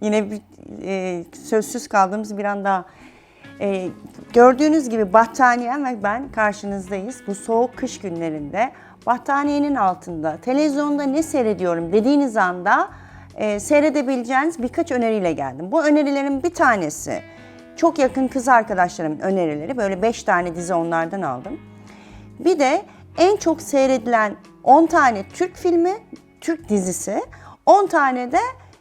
Yine bir e, sözsüz kaldığımız bir an daha. E, gördüğünüz gibi battaniyem ve ben karşınızdayız. Bu soğuk kış günlerinde battaniyenin altında televizyonda ne seyrediyorum dediğiniz anda e, seyredebileceğiniz birkaç öneriyle geldim. Bu önerilerin bir tanesi çok yakın kız arkadaşlarımın önerileri. Böyle 5 tane dizi onlardan aldım. Bir de en çok seyredilen 10 tane Türk filmi, Türk dizisi, 10 tane de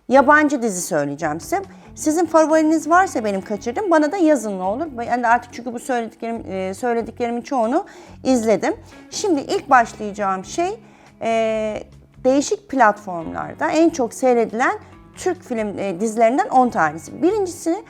yabancı dizi söyleyeceğim size. Sizin favoriniz varsa benim kaçırdım bana da yazın ne olur. Ben de artık çünkü bu söylediklerim, e, söylediklerimin çoğunu izledim. Şimdi ilk başlayacağım şey e, değişik platformlarda en çok seyredilen Türk film e, dizilerinden 10 tanesi. Birincisi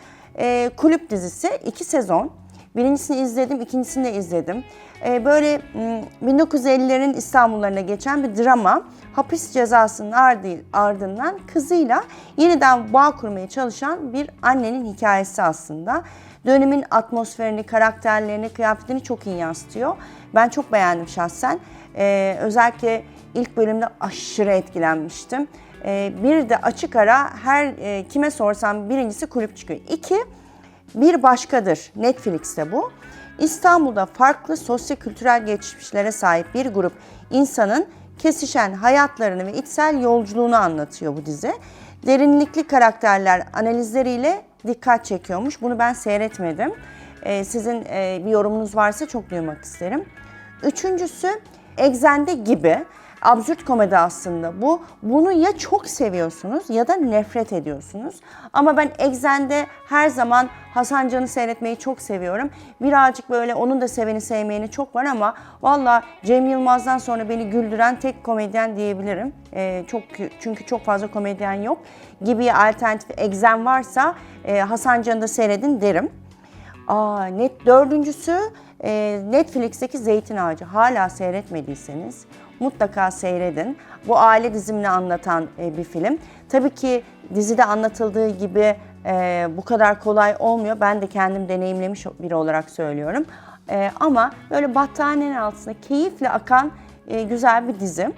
Kulüp dizisi, 2 sezon. Birincisini izledim, ikincisini de izledim. Ee, böyle m, 1950'lerin İstanbullarına geçen bir drama. Hapis cezasının ardı- ardından kızıyla yeniden bağ kurmaya çalışan bir annenin hikayesi aslında. Dönemin atmosferini, karakterlerini, kıyafetini çok iyi yansıtıyor. Ben çok beğendim şahsen. Ee, özellikle ilk bölümde aşırı etkilenmiştim. Ee, bir de açık ara her e, kime sorsam birincisi kulüp çıkıyor. İki, bir başkadır. Netflix'te bu. İstanbul'da farklı sosyokültürel geçmişlere sahip bir grup insanın kesişen hayatlarını ve içsel yolculuğunu anlatıyor bu dizi. Derinlikli karakterler analizleriyle dikkat çekiyormuş. Bunu ben seyretmedim. Ee, sizin e, bir yorumunuz varsa çok duymak isterim. Üçüncüsü Exende gibi absürt komedi aslında bu. Bunu ya çok seviyorsunuz ya da nefret ediyorsunuz. Ama ben Exende her zaman Hasan Can'ı seyretmeyi çok seviyorum. Birazcık böyle onun da seveni sevmeyeni çok var ama valla Cem Yılmaz'dan sonra beni güldüren tek komedyen diyebilirim. Ee, çok çünkü çok fazla komedyen yok. Gibi alternatif Exen varsa e, Hasan Can'ı da seyredin derim. Aa, net dördüncüsü e, Netflix'teki Zeytin Ağacı. Hala seyretmediyseniz mutlaka seyredin. Bu aile dizimini anlatan e, bir film. Tabii ki dizide anlatıldığı gibi e, bu kadar kolay olmuyor. Ben de kendim deneyimlemiş biri olarak söylüyorum. E, ama böyle battaniyenin altında keyifle akan e, güzel bir dizi.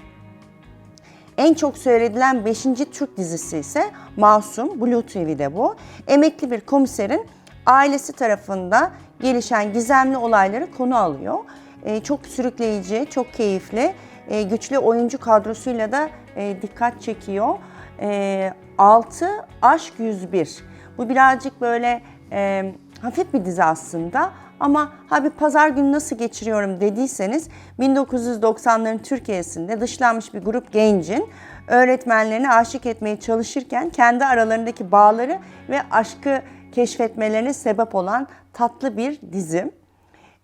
En çok seyredilen 5. Türk dizisi ise Masum, Blue TV'de bu. Emekli bir komiserin ailesi tarafında gelişen gizemli olayları konu alıyor. Ee, çok sürükleyici, çok keyifli, e, güçlü oyuncu kadrosuyla da e, dikkat çekiyor. E, 6 Aşk 101. Bu birazcık böyle e, hafif bir dizi aslında ama ha bir pazar günü nasıl geçiriyorum dediyseniz 1990'ların Türkiye'sinde dışlanmış bir grup gencin öğretmenlerine aşık etmeye çalışırken kendi aralarındaki bağları ve aşkı keşfetmelerine sebep olan tatlı bir dizi.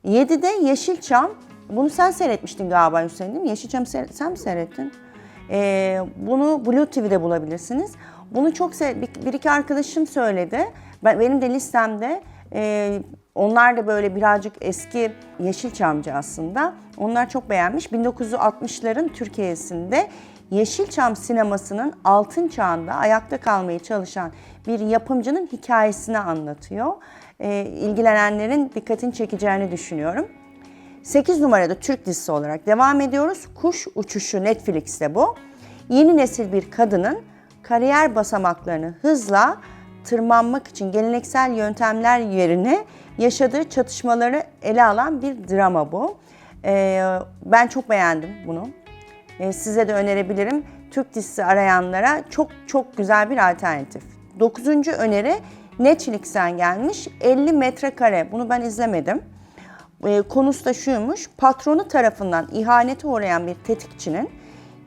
7'de Yeşilçam. Bunu sen seyretmiştin galiba Hüseyin değil mi? Yeşilçam sen mi seyrettin? Ee, bunu Blue TV'de bulabilirsiniz. Bunu çok bir, bir iki arkadaşım söyledi. Ben, benim de listemde e, onlar da böyle birazcık eski Yeşilçamcı aslında. Onlar çok beğenmiş. 1960'ların Türkiye'sinde Yeşilçam sinemasının altın çağında ayakta kalmaya çalışan bir yapımcının hikayesini anlatıyor. Ee, ilgilenenlerin dikkatini çekeceğini düşünüyorum. 8 numarada Türk dizisi olarak devam ediyoruz. Kuş Uçuşu Netflix'te bu. Yeni nesil bir kadının kariyer basamaklarını hızla tırmanmak için geleneksel yöntemler yerine yaşadığı çatışmaları ele alan bir drama bu. Ee, ben çok beğendim bunu. Ee, size de önerebilirim. Türk dizisi arayanlara çok çok güzel bir alternatif. Dokuzuncu öneri Netflix'ten gelmiş 50 metrekare. Bunu ben izlemedim. Ee, konusu da şuymuş. Patronu tarafından ihanete uğrayan bir tetikçinin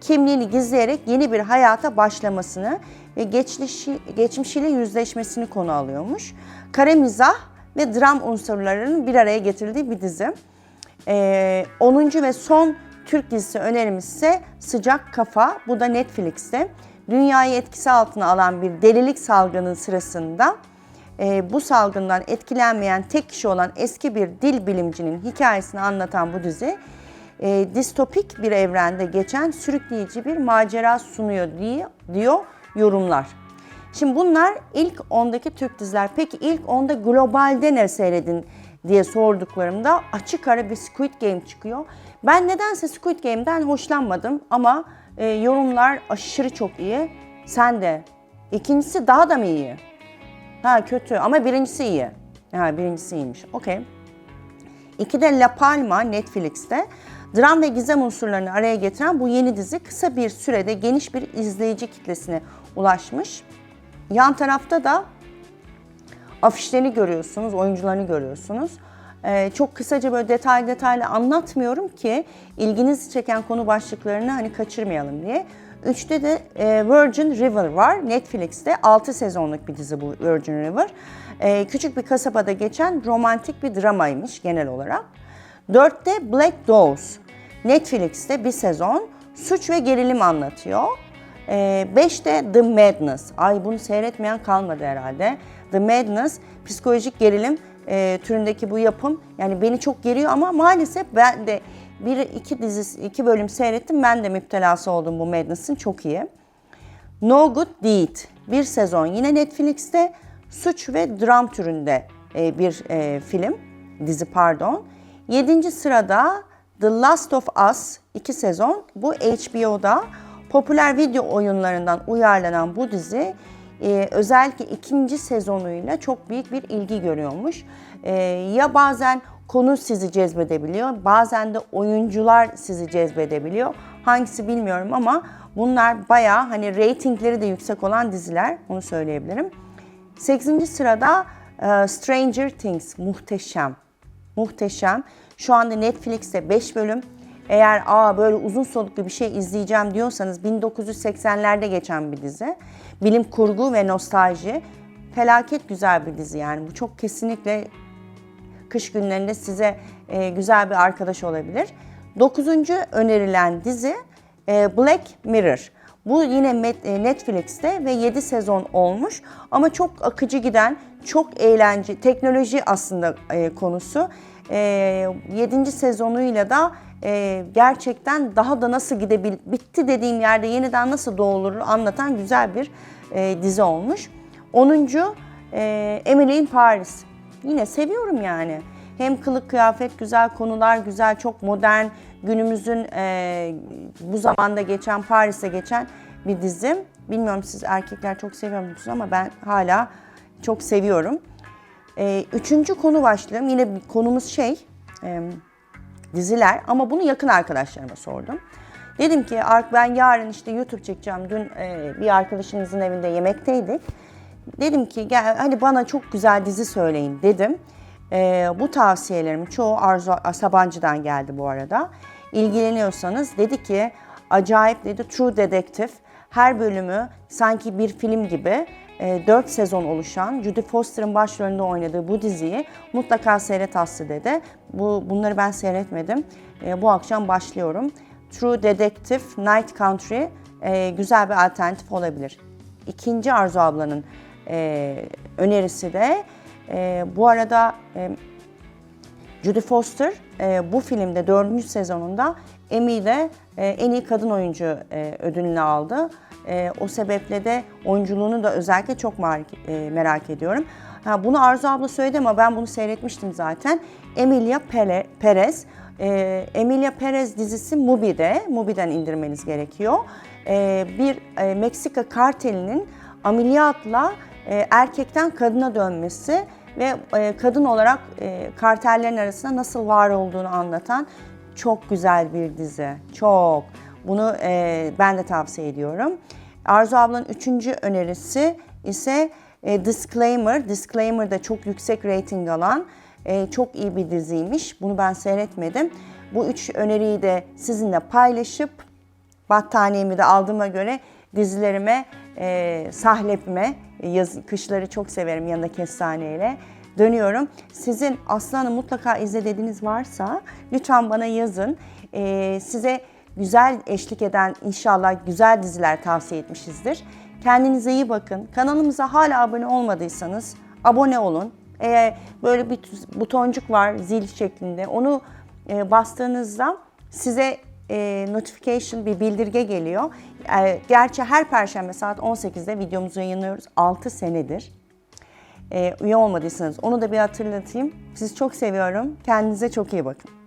kimliğini gizleyerek yeni bir hayata başlamasını ve geçmişi, geçmişiyle yüzleşmesini konu alıyormuş. Kare mizah ve dram unsurlarının bir araya getirildiği bir dizi. Ee, 10. ve son Türk dizisi önerimiz ise Sıcak Kafa. Bu da Netflix'te. Dünyayı etkisi altına alan bir delilik salgının sırasında e, bu salgından etkilenmeyen tek kişi olan eski bir dil bilimcinin hikayesini anlatan bu dizi e, distopik bir evrende geçen sürükleyici bir macera sunuyor diye diyor yorumlar. Şimdi bunlar ilk 10'daki Türk diziler. Peki ilk 10'da globalde ne seyredin diye sorduklarımda açık ara bir Squid Game çıkıyor. Ben nedense Squid Game'den hoşlanmadım ama e, yorumlar aşırı çok iyi. Sen de İkincisi daha da mı iyi? Ha kötü ama birincisi iyi. Ha birincisi iyiymiş. Okey. İki de La Palma Netflix'te dram ve gizem unsurlarını araya getiren bu yeni dizi kısa bir sürede geniş bir izleyici kitlesine ulaşmış. Yan tarafta da afişlerini görüyorsunuz, oyuncularını görüyorsunuz. Ee, çok kısaca böyle detaylı detaylı anlatmıyorum ki ilginizi çeken konu başlıklarını hani kaçırmayalım diye. Üçte de e, Virgin River var. Netflix'te 6 sezonluk bir dizi bu Virgin River. Ee, küçük bir kasabada geçen romantik bir dramaymış genel olarak. Dörtte Black Doors. Netflix'te bir sezon suç ve gerilim anlatıyor. 5'te Ee, The Madness. Ay bunu seyretmeyen kalmadı herhalde. The Madness psikolojik gerilim e, türündeki bu yapım yani beni çok geriyor ama maalesef ben de bir iki dizi iki bölüm seyrettim. Ben de müptelası oldum bu Madness'ın çok iyi. No Good Deed bir sezon yine Netflix'te suç ve dram türünde e, bir e, film, dizi pardon. Yedinci sırada The Last of Us iki sezon. Bu HBO'da popüler video oyunlarından uyarlanan bu dizi e, özellikle ikinci sezonuyla çok büyük bir ilgi görüyormuş. E, ya bazen konu sizi cezbedebiliyor, bazen de oyuncular sizi cezbedebiliyor. Hangisi bilmiyorum ama bunlar bayağı hani reytingleri de yüksek olan diziler, onu söyleyebilirim. 8. sırada e, Stranger Things muhteşem. Muhteşem. Şu anda Netflix'te 5 bölüm. Eğer aa böyle uzun soluklu bir şey izleyeceğim diyorsanız 1980'lerde geçen bir dizi. Bilim kurgu ve nostalji. Felaket güzel bir dizi yani. Bu çok kesinlikle kış günlerinde size e, güzel bir arkadaş olabilir. Dokuzuncu önerilen dizi e, Black Mirror. Bu yine e, Netflix'te ve 7 sezon olmuş ama çok akıcı giden, çok eğlence, teknoloji aslında e, konusu. E, 7. sezonuyla da e, gerçekten daha da nasıl gidebil, bitti dediğim yerde yeniden nasıl doğulur anlatan güzel bir e, dizi olmuş. 10. E, Emily in Paris. Yine seviyorum yani. Hem kılık kıyafet güzel, konular güzel, çok modern, günümüzün e, bu zamanda geçen, Paris'te geçen bir dizi. Bilmiyorum siz erkekler çok seviyor musunuz ama ben hala çok seviyorum. E, üçüncü konu başlığım, yine konumuz şey, diziler ama bunu yakın arkadaşlarıma sordum. Dedim ki "Ark, ben yarın işte YouTube çekeceğim. Dün e, bir arkadaşınızın evinde yemekteydik. Dedim ki gel hadi bana çok güzel dizi söyleyin dedim. E, bu tavsiyelerimin çoğu Arzu Sabancı'dan geldi bu arada. İlgileniyorsanız dedi ki acayip dedi True Detective her bölümü sanki bir film gibi 4 sezon oluşan Judy Foster'ın başrolünde oynadığı bu diziyi mutlaka seyret Aslı dedi. Bu, bunları ben seyretmedim. E, bu akşam başlıyorum. True Detective Night Country e, güzel bir alternatif olabilir. İkinci Arzu ablanın e, önerisi de e, bu arada e, Judy Foster e, bu filmde dördüncü sezonunda Emmy'de e, en iyi kadın oyuncu e, ödülünü aldı. E, o sebeple de oyunculuğunu da özellikle çok merak, e, merak ediyorum. Ha, bunu Arzu abla söyledi ama ben bunu seyretmiştim zaten. Emilia Pere, Perez. E, Emilia Perez dizisi Mubi'de, Mubi'den indirmeniz gerekiyor. E, bir e, Meksika kartelinin ameliyatla e, erkekten kadına dönmesi ve e, kadın olarak e, kartellerin arasında nasıl var olduğunu anlatan çok güzel bir dizi. Çok. Bunu e, ben de tavsiye ediyorum. Arzu ablanın üçüncü önerisi ise e, Disclaimer. Disclaimer da çok yüksek rating alan e, çok iyi bir diziymiş. Bunu ben seyretmedim. Bu üç öneriyi de sizinle paylaşıp battaniyemi de aldığıma göre dizilerime, e, sahlepime, yaz, kışları çok severim yanında kestaneyle dönüyorum. Sizin Aslan'ı mutlaka izle dediğiniz varsa lütfen bana yazın. E, size güzel eşlik eden inşallah güzel diziler tavsiye etmişizdir. Kendinize iyi bakın. Kanalımıza hala abone olmadıysanız abone olun. Eğer böyle bir butoncuk var zil şeklinde onu e, bastığınızda size e, notification bir bildirge geliyor. E, gerçi her perşembe saat 18'de videomuzu yayınlıyoruz. 6 senedir. E, üye olmadıysanız onu da bir hatırlatayım. Sizi çok seviyorum. Kendinize çok iyi bakın.